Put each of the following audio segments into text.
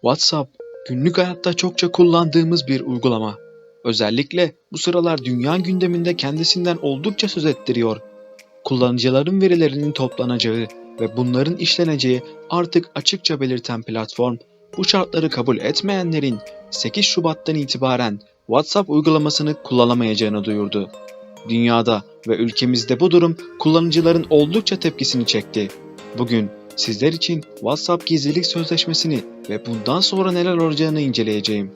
WhatsApp, günlük hayatta çokça kullandığımız bir uygulama. Özellikle bu sıralar dünya gündeminde kendisinden oldukça söz ettiriyor. Kullanıcıların verilerinin toplanacağı ve bunların işleneceği artık açıkça belirten platform, bu şartları kabul etmeyenlerin 8 Şubat'tan itibaren WhatsApp uygulamasını kullanamayacağını duyurdu. Dünyada ve ülkemizde bu durum kullanıcıların oldukça tepkisini çekti. Bugün sizler için WhatsApp gizlilik sözleşmesini ve bundan sonra neler olacağını inceleyeceğim.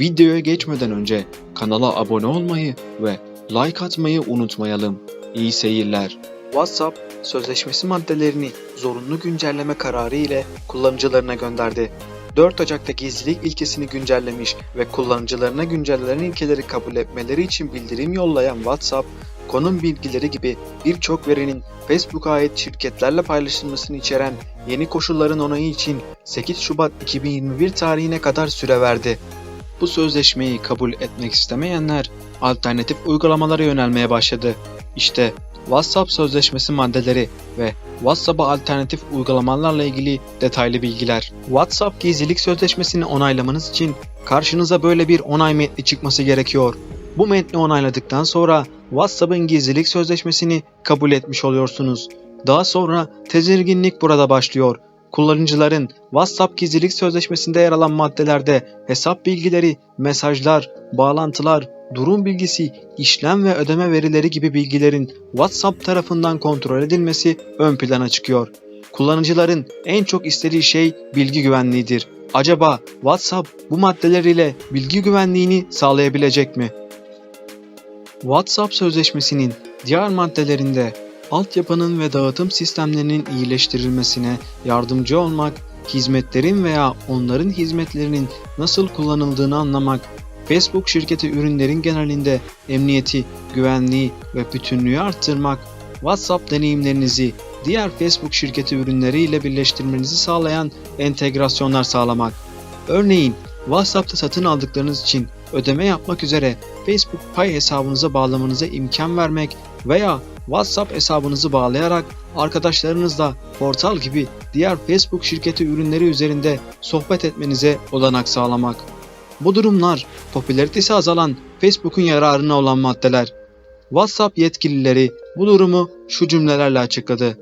Videoya geçmeden önce kanala abone olmayı ve like atmayı unutmayalım. İyi seyirler. WhatsApp sözleşmesi maddelerini zorunlu güncelleme kararı ile kullanıcılarına gönderdi. 4 Ocak'ta gizlilik ilkesini güncellemiş ve kullanıcılarına güncellenen ilkeleri kabul etmeleri için bildirim yollayan WhatsApp, konum bilgileri gibi birçok verinin Facebook'a ait şirketlerle paylaşılmasını içeren yeni koşulların onayı için 8 Şubat 2021 tarihine kadar süre verdi. Bu sözleşmeyi kabul etmek istemeyenler alternatif uygulamalara yönelmeye başladı. İşte WhatsApp sözleşmesi maddeleri ve WhatsApp'a alternatif uygulamalarla ilgili detaylı bilgiler. WhatsApp gizlilik sözleşmesini onaylamanız için karşınıza böyle bir onay metni çıkması gerekiyor. Bu metni onayladıktan sonra WhatsApp'ın gizlilik sözleşmesini kabul etmiş oluyorsunuz. Daha sonra tedirginlik burada başlıyor. Kullanıcıların WhatsApp gizlilik sözleşmesinde yer alan maddelerde hesap bilgileri, mesajlar, bağlantılar, durum bilgisi, işlem ve ödeme verileri gibi bilgilerin WhatsApp tarafından kontrol edilmesi ön plana çıkıyor. Kullanıcıların en çok istediği şey bilgi güvenliğidir. Acaba WhatsApp bu maddeler ile bilgi güvenliğini sağlayabilecek mi? WhatsApp sözleşmesinin diğer maddelerinde altyapının ve dağıtım sistemlerinin iyileştirilmesine yardımcı olmak, hizmetlerin veya onların hizmetlerinin nasıl kullanıldığını anlamak, Facebook şirketi ürünlerin genelinde emniyeti, güvenliği ve bütünlüğü arttırmak, WhatsApp deneyimlerinizi diğer Facebook şirketi ürünleriyle birleştirmenizi sağlayan entegrasyonlar sağlamak. Örneğin WhatsApp'ta satın aldıklarınız için ödeme yapmak üzere Facebook Pay hesabınıza bağlamanıza imkan vermek veya WhatsApp hesabınızı bağlayarak arkadaşlarınızla portal gibi diğer Facebook şirketi ürünleri üzerinde sohbet etmenize olanak sağlamak. Bu durumlar popülaritesi azalan Facebook'un yararına olan maddeler. WhatsApp yetkilileri bu durumu şu cümlelerle açıkladı.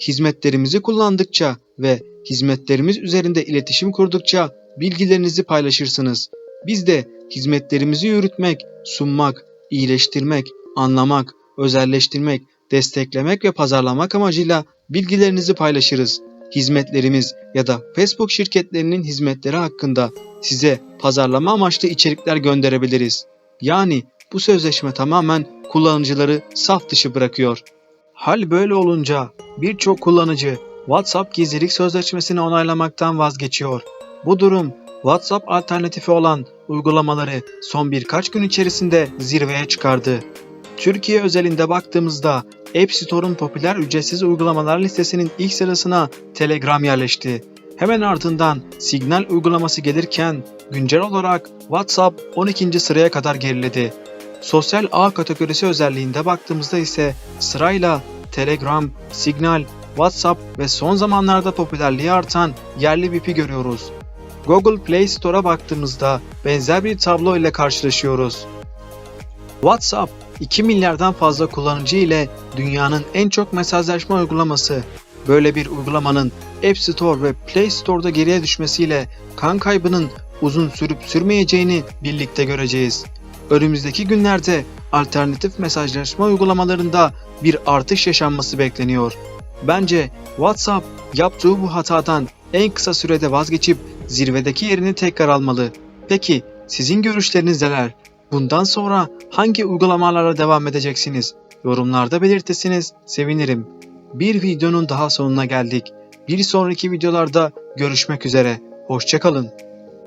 Hizmetlerimizi kullandıkça ve hizmetlerimiz üzerinde iletişim kurdukça bilgilerinizi paylaşırsınız. Biz de hizmetlerimizi yürütmek, sunmak, iyileştirmek, anlamak, özelleştirmek, desteklemek ve pazarlamak amacıyla bilgilerinizi paylaşırız. Hizmetlerimiz ya da Facebook şirketlerinin hizmetleri hakkında size pazarlama amaçlı içerikler gönderebiliriz. Yani bu sözleşme tamamen kullanıcıları saf dışı bırakıyor. Hal böyle olunca birçok kullanıcı WhatsApp gizlilik sözleşmesini onaylamaktan vazgeçiyor. Bu durum WhatsApp alternatifi olan uygulamaları son birkaç gün içerisinde zirveye çıkardı. Türkiye özelinde baktığımızda App Store'un popüler ücretsiz uygulamalar listesinin ilk sırasına Telegram yerleşti. Hemen ardından Signal uygulaması gelirken güncel olarak WhatsApp 12. sıraya kadar geriledi. Sosyal ağ kategorisi özelliğinde baktığımızda ise sırayla Telegram, Signal, WhatsApp ve son zamanlarda popülerliği artan yerli VIP'i görüyoruz. Google Play Store'a baktığımızda benzer bir tablo ile karşılaşıyoruz. WhatsApp 2 milyardan fazla kullanıcı ile dünyanın en çok mesajlaşma uygulaması. Böyle bir uygulamanın App Store ve Play Store'da geriye düşmesiyle kan kaybının uzun sürüp sürmeyeceğini birlikte göreceğiz. Önümüzdeki günlerde alternatif mesajlaşma uygulamalarında bir artış yaşanması bekleniyor. Bence WhatsApp yaptığı bu hatadan en kısa sürede vazgeçip zirvedeki yerini tekrar almalı. Peki sizin görüşleriniz neler? Bundan sonra hangi uygulamalarla devam edeceksiniz? Yorumlarda belirtirseniz sevinirim. Bir videonun daha sonuna geldik. Bir sonraki videolarda görüşmek üzere. Hoşçakalın.